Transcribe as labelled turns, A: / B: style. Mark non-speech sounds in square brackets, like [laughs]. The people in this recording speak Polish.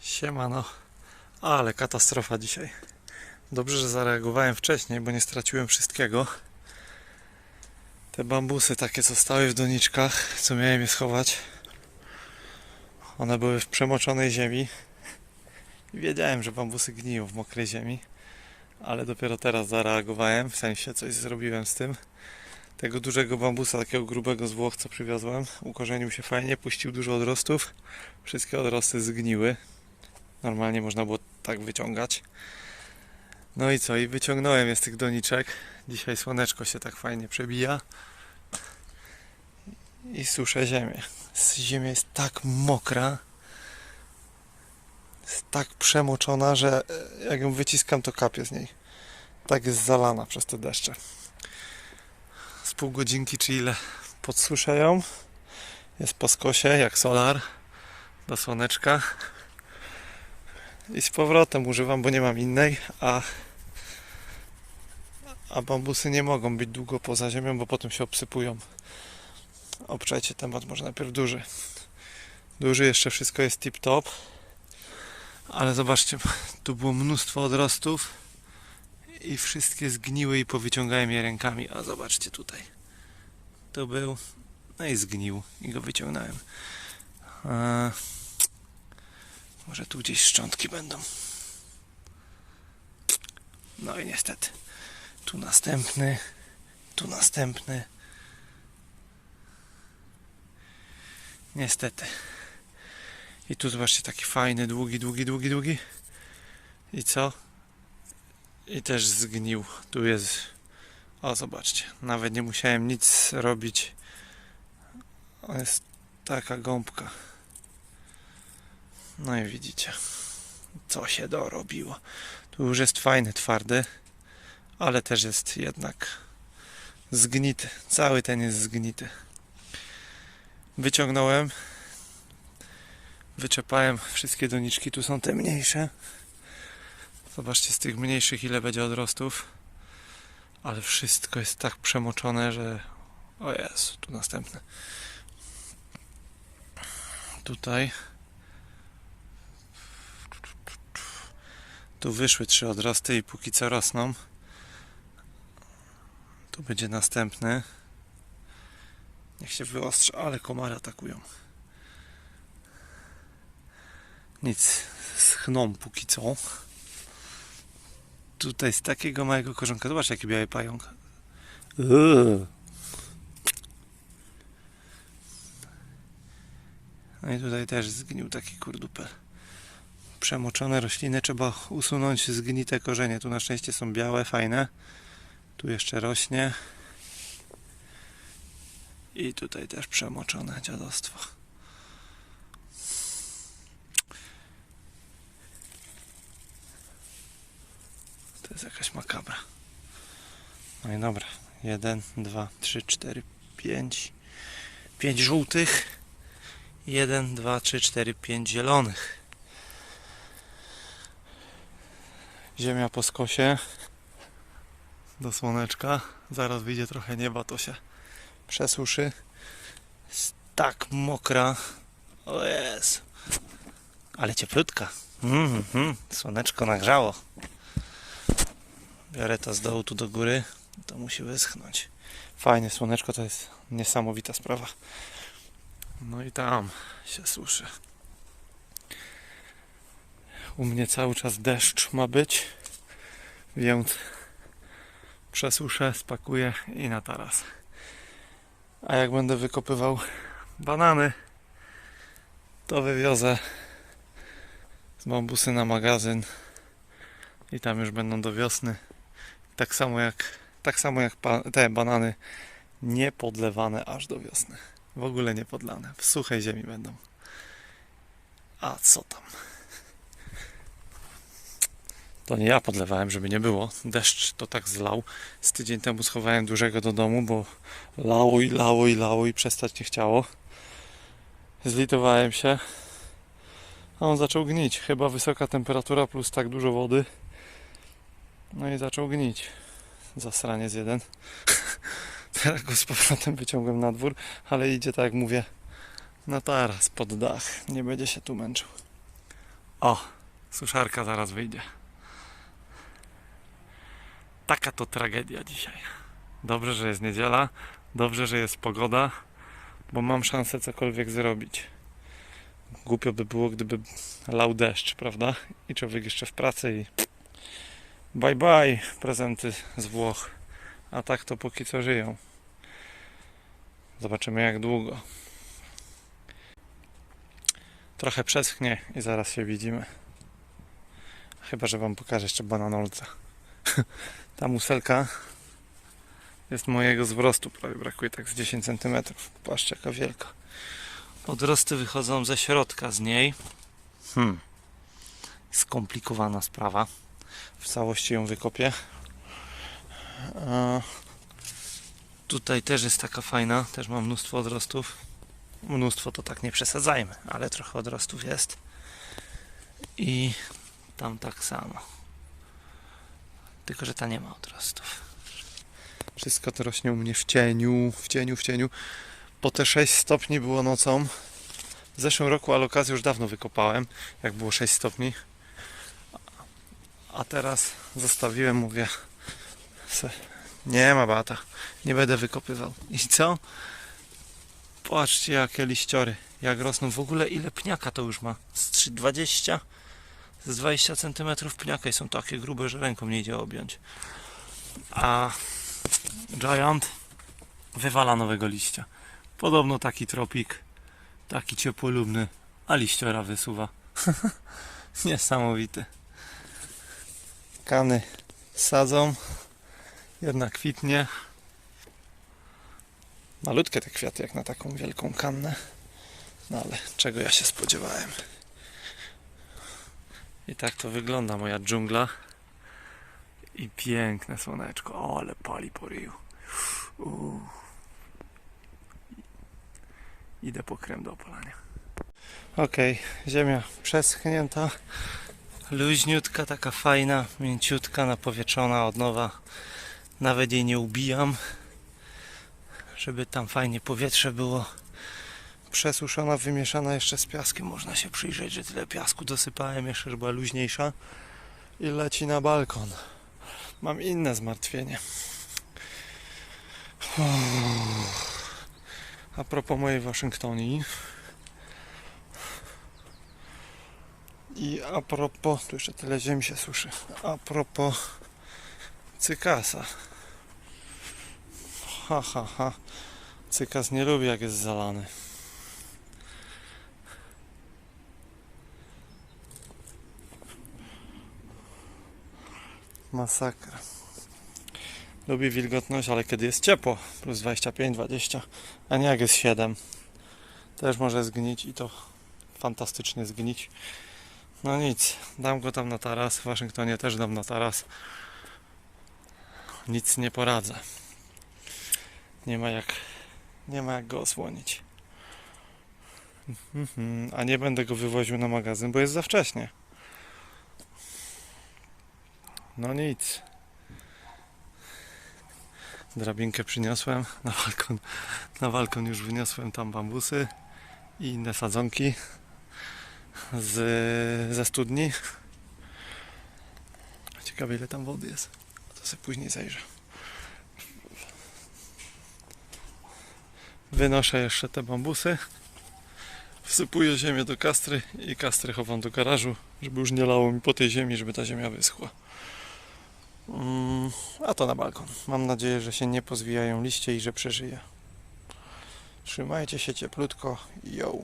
A: Siemano, ale katastrofa dzisiaj. Dobrze, że zareagowałem wcześniej, bo nie straciłem wszystkiego. Te bambusy takie, co stały w doniczkach, co miałem je schować, one były w przemoczonej ziemi. Wiedziałem, że bambusy gniją w mokrej ziemi, ale dopiero teraz zareagowałem, w sensie coś zrobiłem z tym. Tego dużego bambusa, takiego grubego z Włoch, co przywiozłem, ukorzenił się fajnie, puścił dużo odrostów. Wszystkie odrosty zgniły, Normalnie można było tak wyciągać. No i co? I wyciągnąłem je z tych doniczek. Dzisiaj słoneczko się tak fajnie przebija. I suszę ziemię. Ziemia jest tak mokra. Jest tak przemoczona, że e, jak ją wyciskam, to kapie z niej. Tak jest zalana przez te deszcze. Z pół godzinki czy ile podsuszę ją. Jest po skosie, jak solar. Do słoneczka i z powrotem używam, bo nie mam innej, a, a bambusy nie mogą być długo poza ziemią, bo potem się obsypują. Obczajcie temat, może najpierw duży. Duży jeszcze wszystko jest tip top, ale zobaczcie, tu było mnóstwo odrostów i wszystkie zgniły i powyciągałem je rękami, a zobaczcie tutaj. To był, no i zgnił i go wyciągnąłem. Może tu gdzieś szczątki będą. No i niestety. Tu następny. Tu następny. Niestety. I tu zobaczcie taki fajny, długi, długi, długi, długi. I co? I też zgnił. Tu jest. O, zobaczcie. Nawet nie musiałem nic robić. Jest taka gąbka. No i widzicie, co się dorobiło. Tu już jest fajny, twardy, ale też jest jednak zgnity. Cały ten jest zgnity. Wyciągnąłem, wyczepałem wszystkie doniczki. Tu są te mniejsze. Zobaczcie z tych mniejszych, ile będzie odrostów. Ale wszystko jest tak przemoczone, że. O Jezu, tu następne. Tutaj. Tu wyszły trzy odrosty i póki co rosną. Tu będzie następny. Niech się wyostrza, ale komary atakują. Nic, schną póki co. Tutaj z takiego małego korzonka, zobacz jaki biały pająk. Uuu. No i tutaj też zgnił taki kurdupel przemoczone rośliny trzeba usunąć zgnite korzenie. Tu na szczęście są białe, fajne. Tu jeszcze rośnie. I tutaj też przemoczone dziadostwo. To jest jakaś makabra. No i dobra. Jeden, dwa, trzy, cztery, pięć. Pięć żółtych. Jeden, dwa, trzy, cztery, pięć zielonych. Ziemia po skosie do słoneczka. Zaraz wyjdzie trochę nieba, to się przesuszy. Jest tak mokra. O jest. Ale cieplutka. Mm, słoneczko nagrzało. Biorę to z dołu tu do góry. To musi wyschnąć. Fajne słoneczko to jest niesamowita sprawa. No i tam się suszy. U mnie cały czas deszcz ma być, więc przesuszę, spakuję i na taras. A jak będę wykopywał banany, to wywiozę z bambusy na magazyn i tam już będą do wiosny. Tak samo jak, tak samo jak te banany nie podlewane aż do wiosny. W ogóle nie podlane. W suchej ziemi będą. A co tam? To nie ja podlewałem, żeby nie było. Deszcz to tak zlał. Z tydzień temu schowałem dużego do domu, bo lało i lało i lało i przestać nie chciało. Zlitowałem się. A on zaczął gnić. Chyba wysoka temperatura plus tak dużo wody. No i zaczął gnić. Zasraniec jeden. [laughs] Teraz go z powrotem wyciągłem na dwór, ale idzie tak jak mówię na taras, pod dach. Nie będzie się tu męczył. O, suszarka zaraz wyjdzie. Taka to tragedia dzisiaj. Dobrze, że jest niedziela, dobrze, że jest pogoda, bo mam szansę cokolwiek zrobić. Głupio by było, gdyby lał deszcz, prawda? I człowiek jeszcze w pracy i bye bye prezenty z Włoch. A tak to póki co żyją. Zobaczymy jak długo. Trochę przeschnie i zaraz się widzimy. Chyba, że wam pokażę jeszcze bananolca. [laughs] Ta muselka jest mojego wzrostu, prawie brakuje tak z 10 cm. Patrzcie jaka wielka. Odrosty wychodzą ze środka z niej. Hmm. Skomplikowana sprawa. W całości ją wykopię. A tutaj też jest taka fajna, też mam mnóstwo odrostów. Mnóstwo to tak nie przesadzajmy, ale trochę odrostów jest. I tam tak samo. Tylko, że ta nie ma odrostów. Wszystko to rośnie u mnie w cieniu, w cieniu, w cieniu. Po te 6 stopni było nocą. W zeszłym roku alokację już dawno wykopałem, jak było 6 stopni. A teraz zostawiłem, mówię, nie ma bata, nie będę wykopywał. I co? Patrzcie jakie liściory, jak rosną. W ogóle ile pniaka to już ma? Z 3,20? Z 20 cm pniaka i są takie grube, że ręką nie idzie objąć. A Giant wywala nowego liścia. Podobno taki tropik, taki ciepłolubny, a liściora wysuwa. [laughs] Niesamowity. Kany sadzą, jedna kwitnie. Malutkie te kwiaty jak na taką wielką kannę. No ale czego ja się spodziewałem. I tak to wygląda moja dżungla. I piękne słoneczko. O, ale pali po ryju. Idę po krem do opalania. Okej, ziemia przeschnięta. Luźniutka, taka fajna, mięciutka, napowietrzona od nowa. Nawet jej nie ubijam, żeby tam fajnie powietrze było. Przesuszona, wymieszana jeszcze z piaskiem. Można się przyjrzeć, że tyle piasku dosypałem jeszcze, żeby była luźniejsza. I leci na balkon. Mam inne zmartwienie. A propos mojej Waszyngtonii. I a propos, tu jeszcze tyle ziemi się suszy. A propos cykasa. Ha, ha, ha. Cykas nie lubi jak jest zalany. Masakra. Lubi wilgotność, ale kiedy jest ciepło, plus 25-20, a nie jak jest 7, też może zgnić i to fantastycznie zgnić. No nic, dam go tam na taras, w Waszyngtonie też dam na taras. Nic nie poradzę. Nie ma jak, nie ma jak go osłonić. Mhm, A nie będę go wywoził na magazyn, bo jest za wcześnie. No nic. Drabinkę przyniosłem na balkon. Na balkon już wyniosłem tam bambusy i inne sadzonki z, ze studni. Ciekawe ile tam wody jest. To sobie później zajrzę. Wynoszę jeszcze te bambusy. Wsypuję ziemię do kastry i kastry chowam do garażu, żeby już nie lało mi po tej ziemi, żeby ta ziemia wyschła. Mm, a to na balkon. Mam nadzieję, że się nie pozwijają liście i że przeżyje. Trzymajcie się cieplutko. Yo.